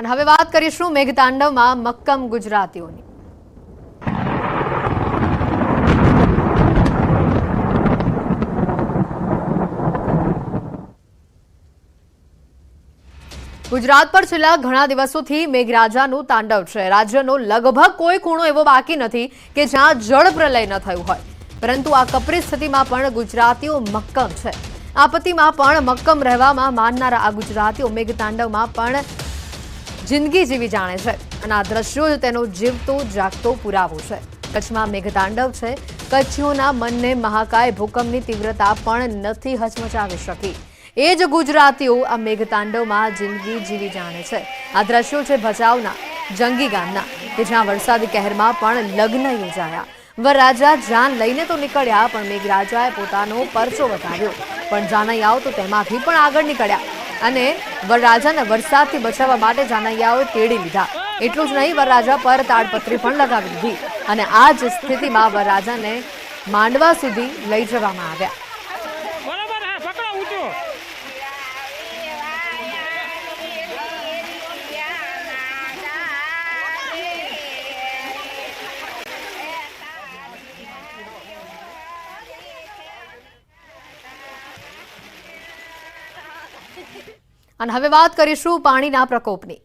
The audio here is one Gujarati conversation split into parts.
અને હવે વાત કરીશું મેઘતાંડવમાં મક્કમ ગુજરાતીઓની. ગુજરાત પર છેલ્લા ઘણા દિવસોથી મેઘરાજાનું તાંડવ છે. રાજ્યનો લગભગ કોઈ ખૂણો એવો બાકી નથી કે જ્યાં જળ પ્રલય ન થયું હોય. પરંતુ આ કપરી સ્થિતિમાં પણ ગુજરાતીઓ મક્કમ છે. આપત્તિમાં પણ મક્કમ રહેવામાં માનનારા આ ગુજરાતીઓ મેઘતાંડવમાં પણ જિંદગી જીવી જાણે છે અને આ દ્રશ્યો જ તેનો જીવતો, જાગતો, પુરાવો છે. કચ્છમાં મેઘતાંડવ છે. કચ્છીઓના મનને મહાકાય ભૂકંપની તીવ્રતા પણ નથી હચમચાવી શકી. એ જ ગુજરાતીઓ આ મેઘતાંડવમાં જિંદગી જીવી જાણે છે. આ દ્રશ્યો છે ભચાઉના, જંગી ગામના, કે જ્યાં વરસાદી કહેરમાં પણ લગ્ન યોજાયા. વરરાજા જાન લઈને તો નીકળ્યા, પણ મેઘરાજાએ પોતાનો પરચો વધાર્યો. પણ જાનૈયાઓ તો તેમાંથી પણ આગળ નીકળ્યા. અને વરરાજાને વરસાદથી બચાવવા માટે જાનૈયાઓએ તેડી લીધા. એટલું જ નહીં, વરરાજા પર તાડપત્રી પણ લગાવી દીધી. અને આ જ સ્થિતિમાં વરરાજાને માંડવા સુધી લઈ જવામાં આવ્યા. અને હવે વાત કરીશું પાણીના પ્રકોપની.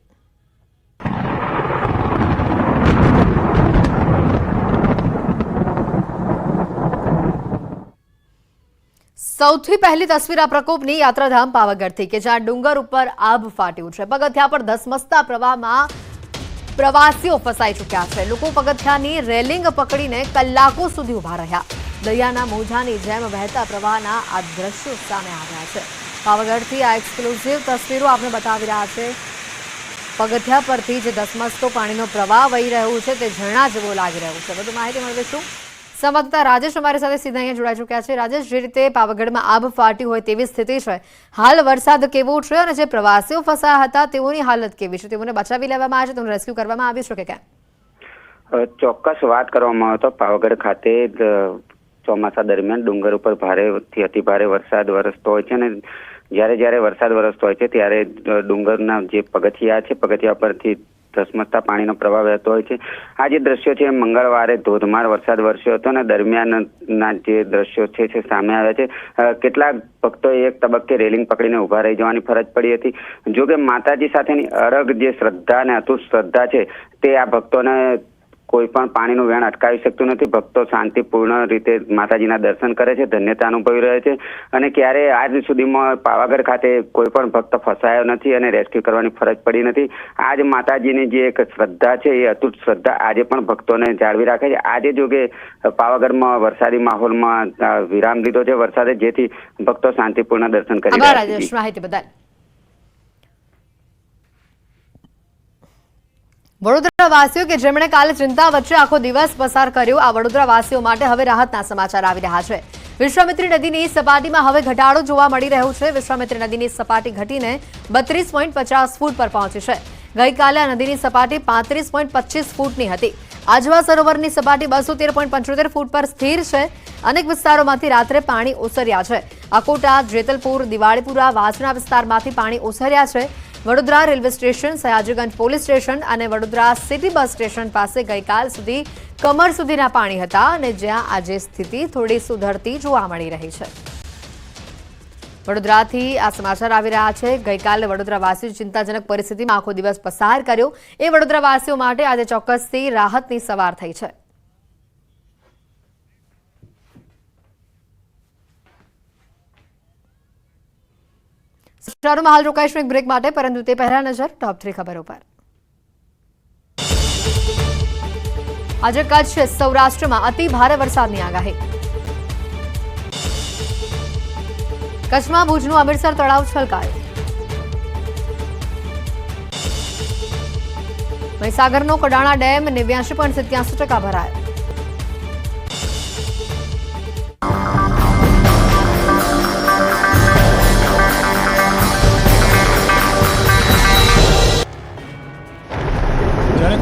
સૌથી પહેલી તસવીર આ પ્રકોપની યાત્રાધામ પાવાગઢથી, કે જ્યાં ડુંગર ઉપર આભ ફાટ્યું છે. પગથિયા પર ધસમસતા પ્રવાહમાં પ્રવાસીઓ ફસાઈ ચૂક્યા છે. લોકો પગથિયાની રેલિંગ પકડીને કલાકો સુધી ઊભા રહ્યા. દરિયાના મોજાની જેમ વહેતા પ્રવાહના આ દ્રશ્યો સામે આવ્યા છે. પાવાગઢથી આ એક્સક્લુઝિવ તસવીરો આપણે બતાવી રહ્યા છે. પગથિયા પરથી જે ધસમસતો પાણીનો પ્રવાહ વહી રહ્યો છે તે ઝરણા જેવો લાગી રહ્યો છે. વધુ માહિતી મેળવીશું. સંવાદદાતા રાજેશ અમારી સાથે સીધા અહીંયા જોડાઈ ચૂક્યા છે. રાજેશ, જે રીતે પાવાગઢમાં આબ ફાટી હોય તેવી સ્થિતિ છે, હાલ વરસાદ કેવો છે અને જે પ્રવાસીઓ ફસાયા હતા તેઓની હાલત કેવી છે? તેઓને બચાવી લેવામાં આવે છે? તેનું રેસ્ક્યુ કરવામાં આવ્યું છે કે કેમ? ચોક્કસ વાત કરવામાં આવે તો પાવાગઢ ખાતે ચોમાસા દરમિયાન ડુંગર ઉપર ભારેથી અતિ ભારે વરસાદ વરસતો હોય છે અને જ્યારે જ્યારે વરસાદ વરસતો હોય છે, ત્યારે ડુંગરના જે પગથિયા છે, પગથિયા પરથી ધસમસતા પાણીનો પ્રવાહ વહેતો હોય છે. આ જે દ્રશ્યો છે મંગળવારે ધોધમાર વરસાદ વરસ્યો હતો અને દરમિયાનના જે દ્રશ્યો છે, તે સામે આવ્યા છે. કેટલાક ભક્તોએ એક તબક્કે રેલિંગ પકડીને ઊભા રહી જવાની ફરજ પડી હતી. જો કે માતાજી સાથેની અરગ જે શ્રદ્ધા અને અતુટ શ્રદ્ધા છે, તે આ ભક્તોને કોઈ પણ પાણીનું વહેણ અટકાવી શકતું નથી. ભક્તો શાંતિપૂર્ણ રીતે માતાજીના દર્શન કરે છે ધન્યતા અનુભવી રહે છે અને ક્યારે આજ સુધીમાં પાવાગઢ ખાતે કોઈ પણ ભક્ત ફસાયો નથી અને રેસ્ક્યુ કરવાની ફરજ પડી નથી. આજ માતાજીની જે એક શ્રદ્ધા છે એ અતૂટ શ્રદ્ધા આજે પણ ભક્તોને જાળવી રાખે છે. આજે જો કે પાવાગઢમાં વરસાદી માહોલમાં વિરામ લીધો છે વરસાદે જેથી ભક્તો શાંતિપૂર્ણ દર્શન કરી રહ્યા છે. માહિતી બદલ. વડોદરા વાસીઓ કે જેમણે કાલે ચિંતા વચ્ચે આખો દિવસ પસાર કર્યો, આ વડોદરાવાસીઓ માટે હવે રાહતના સમાચાર આવી રહ્યા છે. વિશ્વામિત્રી નદીની સપાટીમાં હવે ઘટાડો જોવા મળી રહ્યો છે. વિશ્વામિત્રી નદીની સપાટી ઘટીને બત્રીસ ફૂટ પર પહોંચી છે. ગઈકાલે આ નદીની સપાટી પાંત્રીસ ફૂટની હતી. આજવા સરોવરની સપાટી બસો ફૂટ પર સ્થિર છે. અનેક વિસ્તારોમાંથી રાત્રે પાણી ઓસર્યા છે. અકોટા, જેતલપુર, દિવાળીપુરા, વાસણા વિસ્તારમાંથી પાણી ઓસર્યા છે. Vadodara railway station, Sayajiganj police station અને વડોદરા સિટી બસ સ્ટેશન પાસે ગઈકાલ સુધી કમર સુધીના પાણી હતા અને જ્યાં આજે સ્થિતિ થોડી સુધરતી જોવા મળી રહી છે. વડોદરાથી આ સમાચાર આવી રહ્યા છે. ગઈકાલે વડોદરાવાસીઓ ચિંતાજનક પરિસ્થિતિમાં આખો દિવસ પસાર કર્યો. એ વડોદરાવાસીઓ માટે આજે ચોક્કસથી રાહતની સવાર થઈ છે. સમાચારોમાં હાલ રોકાઈશું એક બ્રેક માટે, પરંતુ તે પહેલા નજર ટોપ થ્રી ખબરો પર. આજે કચ્છ, સૌરાષ્ટ્રમાં અતિ ભારે વરસાદની આગાહી. કચ્છમાં ભુજનું અમીરસર તળાવ છલકાયું. મહીસાગરનો કડાણા ડેમ નેવ્યાસી પોઈન્ટ સિત્યાસી ટકા ભરાયો.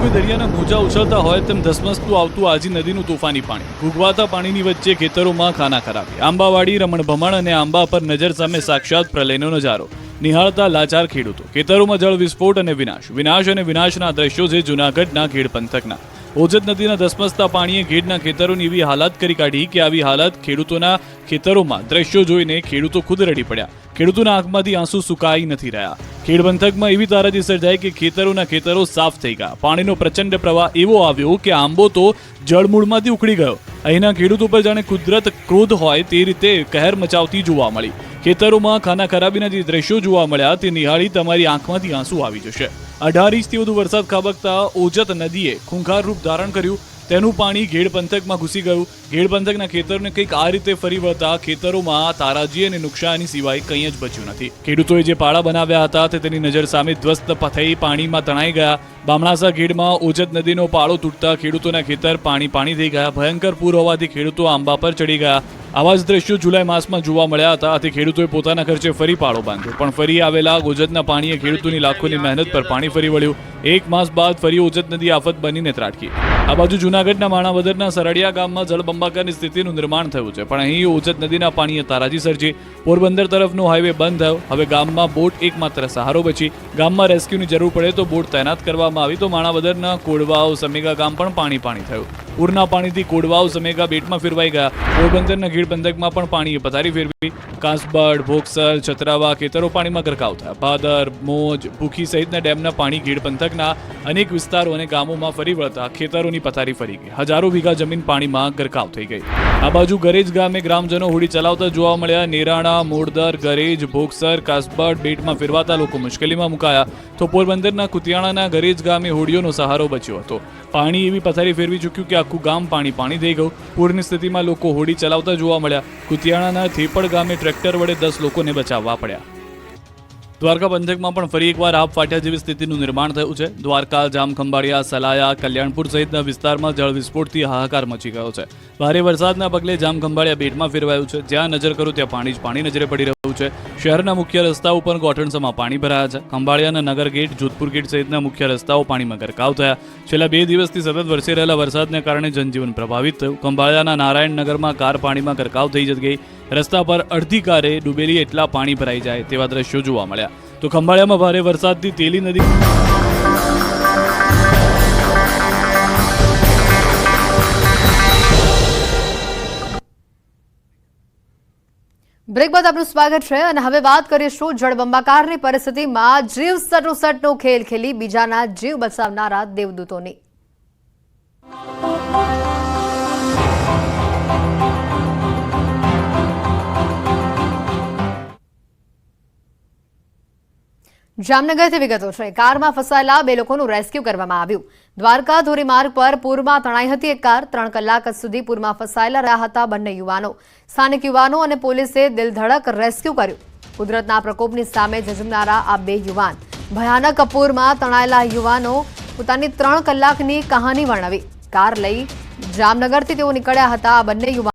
કોઈ દરિયાના મોજા ઉછળતા હોય તેમ ધસમસતું આવતું આજી નદીનું તોફાની પાણી. ભૂગવાતા પાણીની વચ્ચે ખેતરોમાં ખાના ખરાબી. આંબાવાડી રમણ ભમણ અને આંબા પર નજર સામે સાક્ષાત પ્રલયનો નજારો. નિહાળતા લાચાર ખેડૂતો. ખેતરોમાં જળ વિસ્ફોટ અને વિનાશ. વિનાશ અને વિનાશના દ્રશ્યો છે જૂનાગઢના ખેડ પંથકના ઓજત નદીના ધસમસતા પાણીએ ઘેડના ખેતરોની એવી હાલત કરી કાઢી કે આવી હાલત ખેડૂતોના ખેતરોમાં દ્રશ્યો જોઈને ખેડૂતો ખુદ રડી પડ્યા. ખેડૂતોના આંખમાંથી આંસુ સુકાઈ નથી રહ્યા. ખેડ પંથકમાં એવી તારાજી સર્જાઈ કે ખેતરોના ખેતરો સાફ થઈ ગયા. પાણીનો પ્રચંડ પ્રવાહ એવો આવ્યો કે આંબો તો જળમૂળમાંથી ઉખડી ગયો. અહીંના ખેડૂતો પર જાણે કુદરત ક્રોધ હોય તે રીતે કહેર મચાવતી જોવા મળી. ખેતરોમાં ખાના ખરાબીના જે દ્રશ્યો જોવા મળ્યા, તે નિહાળી તમારી આંખમાંથી આંસુ આવી જશે. અઢાર ઇંચથી વધુ વરસાદ ખાબકતા ઓજત નદીએ ખૂંખાર રૂપ ધારણ કર્યું. તેનું પાણી ઘેડ પંથકમાં ઘૂસી ગયું. ઘેડ પંથકના ખેતરને કંઈક આ રીતે ફરી વળતા ખેતરોમાં તારાજી અને નુકસાની સિવાય કંઈ જ બચ્યું નથી. ખેડૂતોએ જે પાળા બનાવ્યા હતા, તે તેની નજર સામે ધ્વસ્ત થઈ પાણીમાં તણાઈ ગયા. બામણાસા ઘેડમાં ઓજત નદીનો પાળો તૂટતા ખેડૂતોના ખેતર પાણી પાણી થઈ ગયા. ભયંકર પૂર હોવાથી ખેડૂતો આંબા પર ચડી ગયા. આવા જ દ્રશ્યો જુલાઈ માસમાં જોવા મળ્યા હતા. આથી ખેડૂતોએ પોતાના ખર્ચે ફરી પાળો બાંધ્યો. પણ ફરી આવેલા ઓજતના પાણીએ ખેડૂતોની લાખોની મહેનત પર પાણી ફરી વળ્યું. એક માસ બાદ ફરી ઓજત નદી આફત બનીને ત્રાટકી. આ બાજુ જૂનાગઢના માણાવદરના સરડિયા ગામમાં જળબંબાકારની સ્થિતિનું નિર્માણ થયું છે. પણ અહીં ઓજત નદીના પાણીએ તારાજી સર્જી. પોરબંદર તરફનો હાઈવે બંધ થયો. હવે ગામમાં બોટ એકમાત્ર સહારો બચી. ગામમાં રેસ્ક્યુની જરૂર પડે તો બોટ તૈનાત કરવામાં આવી. તો માણાવદરના કોડવાઓ સમીગા ગામ પણ પાણી પાણી થયું. પૂરના પાણીથી કોડવાવ સમેગા બેટમાં ફેરવાઈ ગયા. પોરબંદરના ગીર પંથકમાં પણ પાણીએ પથારી ફેરવી. કાંસબડ, ભોગસર, છતરાવા ખેતરો પાણીમાં ગરકાવ થયા. ભાદર, મોજ, ભૂખી સહિતના ડેમના પાણી ગીર પંથકના અનેક વિસ્તારો અને ગામોમાં ફરી વળતા ખેતરોની પથારી ફરી ગઈ. હજારો વીઘા જમીન પાણીમાં ગરકાવ થઈ ગઈ. આ બાજુ ગરેજ ગામે ગ્રામજનો હોડી ચલાવતા જોવા મળ્યા. નેરાણા મોડદર ગરેજ, ભોગસર, કાસબડ બેટમાં ફેરવાતા લોકો મુશ્કેલીમાં મુકાયા. તો પોરબંદરના કુતિયાણાના ગરેજ ગામે હોડીઓનો સહારો બચ્યો હતો. પાણી એવી પથારી ફેરવી ચૂક્યું કે આખું ગામ પાણી પાણી થઈ ગયું. પૂરની સ્થિતિમાં લોકો હોડી ચલાવતા જોવા મળ્યા. કુતિયાણાના થેપડ ગામે ટ્રેક્ટર વડે દસ લોકોને બચાવવા પડ્યા. દ્વારકા પંથકમાં પણ ફરી એકવાર આપ ફાટ્યા જેવી સ્થિતિનું નિર્માણ થયું છે. દ્વારકા જામખંભાળિયા, સલાયા, કલ્યાણપુર સહિતના વિસ્તારમાં જળ વિસ્ફોટથી હાહાકાર મચી ગયો છે. ભારે વરસાદના પગલે જામખંભાળિયા બેટમાં ફેરવાયું છે. જ્યાં નજર કરું ત્યાં પાણી જ પાણી નજરે પડી રહ્યું છે. શહેરના મુખ્ય રસ્તા ઉપર ગોઠણસમાં પાણી ભરાયા છે. ખંભાળિયાના નગર ગેટ, જોધપુર ગેટ સહિતના મુખ્ય રસ્તાઓ પાણીમાં ગરકાવ થયા. છેલ્લા બે દિવસથી સતત વરસી રહેલા વરસાદને કારણે જનજીવન પ્રભાવિત થયું. ખંભાળિયાના નારાયણનગરમાં કાર પાણીમાં ગરકાવ થઈ ગઈ. રસ્તા પર અડધી કારે ડૂબેલી એટલા પાણી ભરાઈ જાય તેવા દ્રશ્યો જોવા મળ્યા. તો ખંભાળિયામાં ભારે વરસાદથી તેલી નદી બ્રેક બાદ આપનું સ્વાગત છે અને હવે વાત કરીશું જળબંબાકારની પરિસ્થિતિમાં જીવ સટોસટનો ખેલ ખેલી બીજાના જીવ બચાવનારા દેવદૂતોની. જામનગરથી વિગતો છે. કારમાં ફસાયેલા બે લોકોનું રેસ્ક્યુ કરવામાં આવ્યું. દ્વારકા ધોરીમાર્ગ પર પૂરમાં તણાઈ હતી એક કાર. ત્રણ કલાક સુધી પૂરમાં ફસાયેલા રહ્યા હતા બંને યુવાનો. સ્થાનિક યુવાનો અને પોલીસે દિલધડક રેસ્ક્યુ કર્યું. કુદરતના પ્રકોપની સામે ઝઝુમનારા આ બે યુવાન. ભયાનક પૂરમાં તણાયેલા યુવાનો પોતાની ત્રણ કલાકની કહાની વર્ણવી. કાર લઈ જામનગરથી તેઓ નીકળ્યા હતા. આ બંને યુવાનો